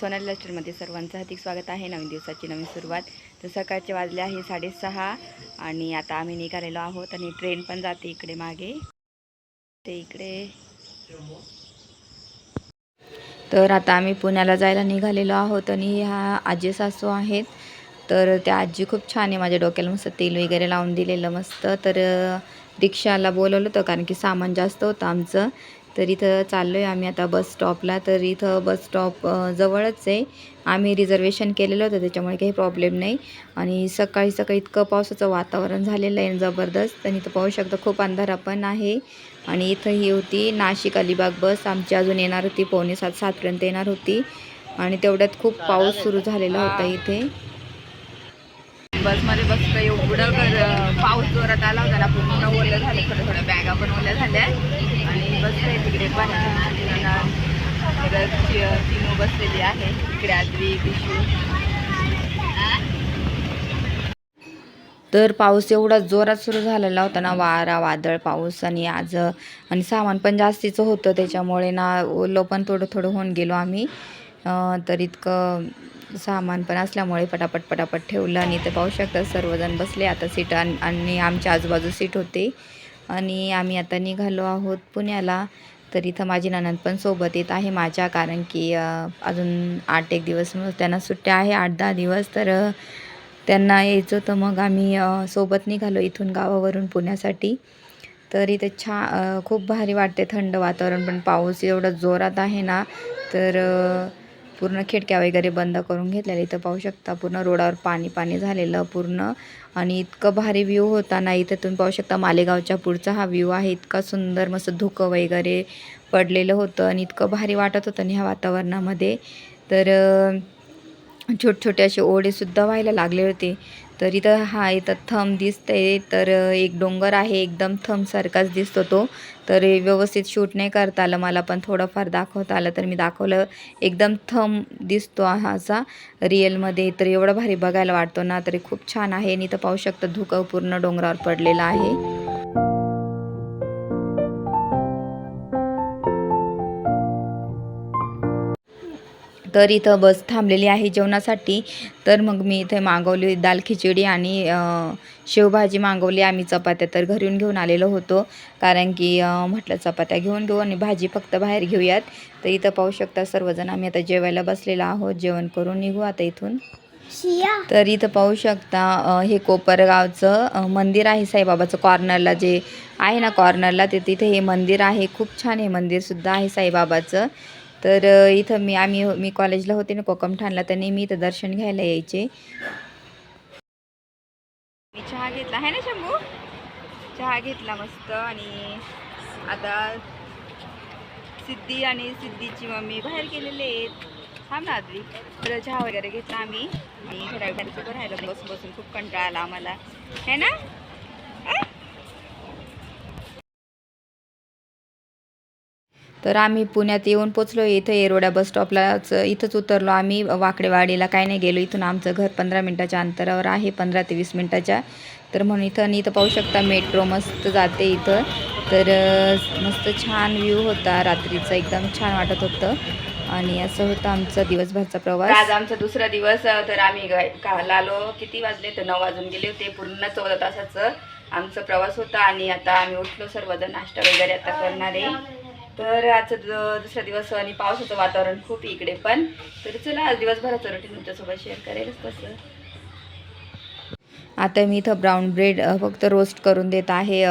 सोनाली लष्टरमध्ये सर्वांचं हार्दिक स्वागत आहे. नवीन दिवसाची नवीन सुरुवात. तर सकाळचे वाजले आहे साडेसहा आणि आता आम्ही निघालेलो आहोत आणि ट्रेन पण जाते इकडे मागे. ते इकडे. तर आता आम्ही पुण्याला जायला निघालेलो आहोत आणि ह्या आजी सासू आहेत. तर त्या आजी खूप छान आहे. माझ्या डोक्याला मस्त तेल वगैरे लावून दिलेलं मस्त. तर रिक्षाला बोलवलं होतं कारण की सामान जास्त होतं आमचं. तर इथं चाललो आहे आम्ही आता बस स्टॉपला तर इथं बस स्टॉप जवळच आहे. आम्ही रिझर्वेशन केलेलं होतं त्याच्यामुळे काही प्रॉब्लेम नाही. आणि सकाळी सकाळी इतकं पावसाचं वातावरण झालेलं आहे जबरदस्त. आणि इथं पाहू शकता खूप अंधारा पण आहे. आणि इथं ही होती नाशिक अलिबाग बस. आमची अजून येणार होती पावणे सात सातपर्यंत येणार होती. आणि तेवढ्यात खूप पाऊस सुरू झालेला होता इथे. बसमध्ये बसतं एवढं कर पाऊस जोरात आला होता ना पूर्ण ओलं झालं थोडं थोडं बॅगा पण ओल्या झाल्या. आणि बसले तिकडे पण. चिमू बसलेली आहे. तिकडे आद्री पिशू तर पाऊस एवढा जोरात सुरू झालेला होता ना वारा वादळ पाऊस आणि आज आणि सामान पण जास्तीचं होतं. त्याच्यामुळे ना ओलं पण थोडं थोडं होऊन गेलो आम्ही. तर इतकं सामान पण असल्यामुळे पटापट पटापट ठेवलं आणि ते पाहू शकता सर्वजण बसले. आता सीट आणि आणि आमच्या आजूबाजू सीट होते. आणि आम्ही आता निघालो आहोत पुण्याला. तर इथं माझी ननंद पण सोबत येत आहे माझ्या कारण की अजून आठ एक दिवस मग त्यांना सुट्ट्या आहे आठ दहा दिवस. तर त्यांना यायचं होतं. मग आम्ही सोबत निघालो इथून गावावरून पुण्यासाठी. तर इथे छा खूप भारी वाटते. थंड वातावरण पण पाऊस एवढा जोरात आहे ना. तर पूर्ण खिडक्या वगैरे बंद करून घेतलेल्या. इथं पाहू शकता पूर्ण रोडावर पाणी पाणी झालेलं पूर्ण. आणि इतकं भारी व्ह्यू होता ना इथं तुम्ही पाहू शकता मालेगावच्या पुढचा हा व्ह्यू आहे. इतका सुंदर मस्त धुकं वगैरे पडलेलं होतं आणि इतकं भारी वाटत होतं ना ह्या वातावरणामध्ये. तर अ, छोटे छोटे असे ओढेसुद्धा व्हायला लागले होते. तर इथं हा इथं थंब दिसतंय. तर एक डोंगर आहे एकदम थंबसारखाच दिसतो तो. तर व्यवस्थित शूट नाही करता आलं मला पण थोडंफार दाखवता आलं तर मी दाखवलं. एकदम थंब दिसतो हा असा रिअलमध्ये. तर एवढं भारी बघायला वाटतो ना तरी खूप छान आहे. आणि इथं पाहू शकतं धुकं पूर्ण डोंगरावर पडलेलं आहे. तर इथं बस थांबलेली आहे जेवणासाठी. तर मग मी इथे मागवली दाल खिचडी आणि शेवभाजी मागवली. आम्ही चपात्या तर घरून घेऊन आलेलो होतो. कारण की म्हटलं चपात्या घेऊन घेऊ आणि भाजी फक्त बाहेर घेऊयात. तर इथं पाहू शकता सर्वजण आम्ही आता जेवायला बसलेलो आहोत. जेवण करून निघू आता इथून. तर इथं पाहू शकता हे कोपरगावचं मंदिर आहे साईबाबाचं कॉर्नरला जे आहे ना कॉर्नरला. ते तिथे हे मंदिर आहे. खूप छान हे मंदिरसुद्धा आहे साईबाबाचं. तर इथं मी आम्ही मी कॉलेजला होते ना कोकम ठाणला तर नेहमी इथं दर्शन घ्यायला यायचे. मी चहा घेतला. आहे ना शंभू? चहा घेतला मस्त आणि आता सिद्धी आणि सिद्धीची मम्मी बाहेर गेलेले आहेत. थांब ना आदरी तर चहा वगैरे घेतला आम्ही. आणि थोड्या वेळ राहिलो. बसून बसून खूप कंटाळा आला आम्हाला. है ना? तर आम्ही पुण्यात येऊन पोचलो. इथं येरोड्या बस स्टॉपलाच इथंच उतरलो. आम्ही वाकडेवाडीला काय नाही गेलो. इथून आमचं घर पंधरा मिनटाच्या अंतरावर आहे. पंधरा ते वीस मिनटाच्या. तर म्हणून इथं आणि इथं पाहू शकता मेट्रो मस्त जाते इथं. तर मस्त छान व्ह्यू होता. रात्रीचा एकदम छान वाटत होतं. आणि असं होतं आमचा दिवसभरचा प्रवास. आज आमचा दुसरा दिवस. तर आम्ही काल आलो किती वाजले तर नऊ वाजून गेले होते. पूर्ण चौदा तासाचं आमचा प्रवास होता. आणि आता आम्ही उठलो. सर्वजण नाश्ता वगैरे आता करणार आहे. तर आजचा दुसरा दिवस आणि पावसाचं वातावरण खूप आहे इकडे पण. तर चला आज दिवसभराचं रुटीन तुमच्यासोबत शेअर करेलच तसं. आता मी इथं ब्राऊन ब्रेड फक्त रोस्ट करून देत आहे.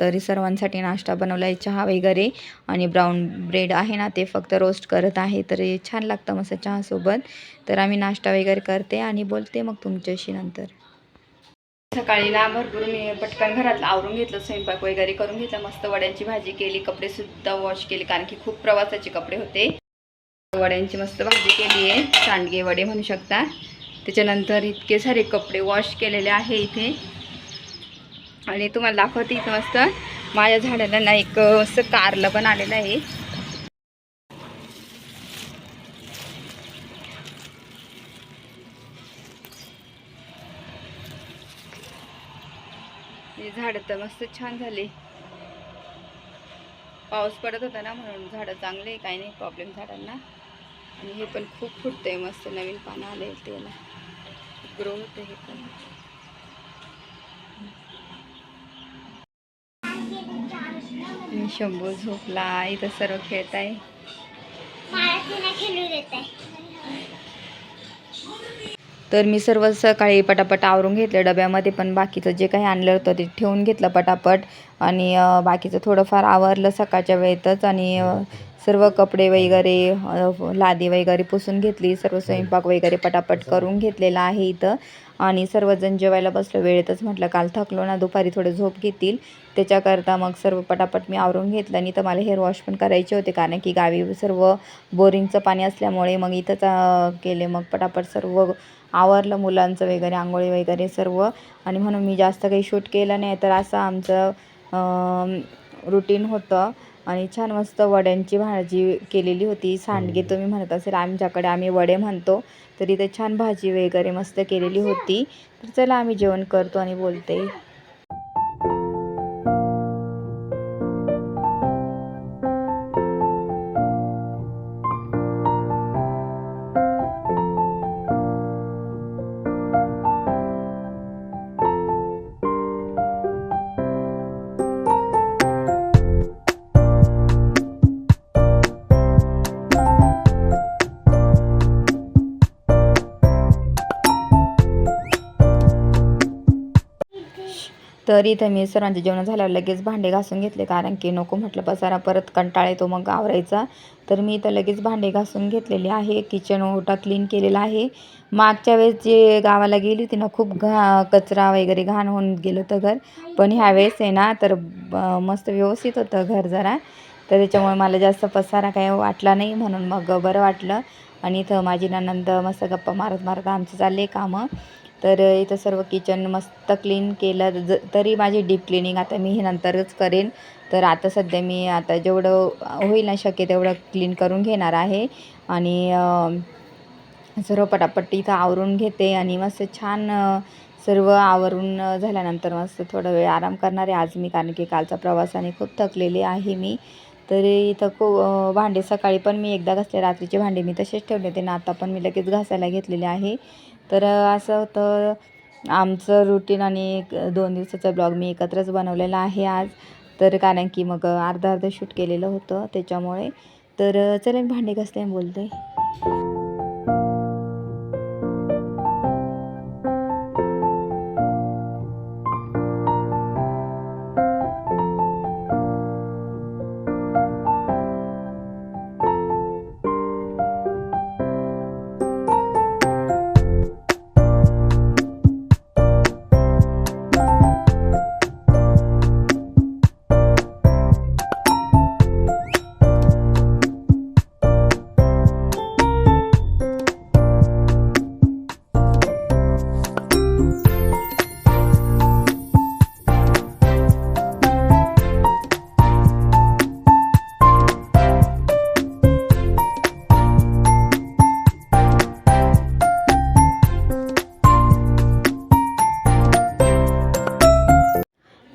तरी सर्वांसाठी नाश्ता बनवला आहे चहा वगैरे. आणि ब्राऊन ब्रेड आहे ना ते फक्त रोस्ट करत आहे. तर छान लागतं मस्त चहासोबत. तर आम्ही नाश्ता वगैरे करते आणि बोलते मग तुमच्याशी नंतर. सकाळी ना भरपूर मी पटकन घरातलं आवरून घेतलं स्वयंपाक वगैरे करून घेतला मस्त वड्यांची भाजी केली कपडे सुद्धा वॉश केले कारण की खूप प्रवासाचे कपडे होते. वड्यांची मस्त भाजी केली आहे सांडगे वडे म्हणू शकता. त्याच्यानंतर इतके सारे कपडे वॉश केलेले आहे इथे. आणि तुम्हाला दाखवते इथं मस्त. माझ्या झाडाला ना एक मस्त कारलं पण आलेलं आहे. झाडं तर मस्त छान झाले. पाऊस पडत होता ना म्हणून झाडं चांगले काही नाही प्रॉब्लेम झाडांना. आणि हे पण खूप फुटतंय मस्त नवीन पानं आले त्याला. ग्रो होतं हे पण. शंभू झोपला इथं सर्व खेळत आहे तर मी सर्व सकाळी पटापट आवरून घेतलं डब्यामध्ये पण बाकीचं जे काही आणलं होतं ते ठेवून घेतलं पटापट. आणि बाकीचं थोडंफार आवरलं सकाळच्या वेळेतच आणि सर्व कपडे वगैरे लादी वगैरे पुसून घेतली. सर्व स्वयंपाक वगैरे पटापट करून घेतलेला आहे इथं. आणि सर्वजण जेवायला बसलो. वेळेतच म्हटलं काल थकलो ना दुपारी थोडं झोप घेतील. त्याच्याकरता मग सर्व पटापट मी आवरून घेतलं आणि तर मला हेअर वॉश पण करायचे होते. कारण की गावी सर्व बोरिंगचं पाणी असल्यामुळे मग इथंच केले. मग पटापट सर्व आवरलं मुलांचं वगैरे आंघोळी वगैरे सर्व. आणि म्हणून मी जास्त काही शूट केलं नाही. तर असं आमचं रुटीन होतं. आणि छान मस्त वड्यांची भाजी केलेली होती. सांडगे तुम्ही म्हणत असेल आमच्याकडे आम्ही वडे म्हणतो. तर इथे छान भाजी वगैरे मस्त केलेली होती. तर चला आम्ही जेवण करतो आणि बोलते. तर इथं मी सर्वांचे जेवण झाल्यावर लगेच भांडे घासून घेतले कारण की नको म्हटलं पसारा परत कंटाळा येतो मग आवरायचा. तर मी इथं लगेच भांडे घासून घेतलेले आहे किचन ओटा क्लीन केलेला आहे. मागच्या वेळेस जे गावाला गेली होती ना खूप घा कचरा वगैरे घाण होऊन गेलं होतं घर. पण ह्यावेळेस आहे ना तर ब- मस्त व्यवस्थित होतं घर जरा. तर त्याच्यामुळे मला जास्त पसारा काही वाटला नाही म्हणून मग बरं वाटलं. आणि इथं माझी ननंद मस्त गप्पा मारत मारत आमचे चालले कामं. तर इथं सर्व किचन मस्त क्लीन केलं. ज तरी माझी डीप क्लिनिंग आता मी हे नंतरच करेन. तर आता सध्या मी आता जेवढं होईल ना शक्य तेवढं क्लीन करून घेणार आहे. आणि सर्व पटापट इथं आवरून घेते आणि मस्त छान सर्व आवरून झाल्यानंतर मस्त थोडा वेळ आराम करणार आहे. आज मी कारण की कालचा प्रवासाने खूप थकलेली आहे मी. तर इथं को भांडे सकाळी पण मी एकदा घासले रात्रीचे भांडे मी तसेच ठेवले होते. ना आता पण मी लगेच घासायला घेतलेले आहे. तर असं होतं आमचं रुटीन आणि एक दोन दिवसाचा ब्लॉग मी एकत्रच बनवलेला आहे आज. तर कारण की मग अर्धा अर्धं शूट केलेलं होतं त्याच्यामुळे. तर चला मी भांडे घासले बोलते बोलते.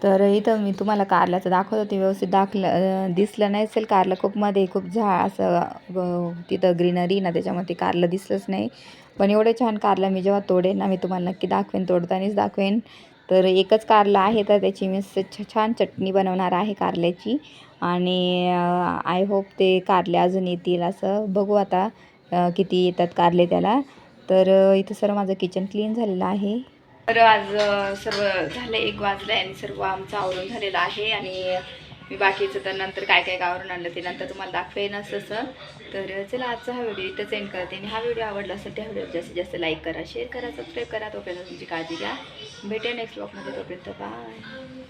तर इथं मी तुम्हाला कारल्याचं दाखवत होते. व्यवस्थित दाखलं दिसलं नाही असेल कारलं. खूप मध्ये खूप झाड असं तिथं ग्रीनरी ना त्याच्यामध्ये कारलं दिसलंच नाही. पण एवढे छान कारलं मी जेव्हा तोडेन ना मी तुम्हाला नक्की दाखवेन तोडतानाच दाखवेन. तर एकच कारलं आहे तर त्याची मी छ- छान चटणी बनवणार आहे कारल्याची. आणि आय होप ते कारले अजून येतील असं बघू आता किती येतात कारले त्याला. तर इथं सर्व माझं किचन क्लीन झालेलं आहे. तर आज सर्व झालं एक वाजलं आणि सर्व आमचं आवरून झालेलं आहे आणि मी बाकीचं तर नंतर काय काय आवरून आणलं ते नंतर तुम्हाला दाखवेनच तसं तर चला आजचा हा व्हिडिओ इथंच एंड करते. आणि हा व्हिडिओ आवडला असेल त्या व्हिडिओ जास्तीत जास्त लाईक करा शेअर करा सबस्क्राईब करा तोपर्यंत तुमची काळजी घ्या. भेटेल नेक्स्ट ब्लॉगमध्ये तोपर्यंत बाय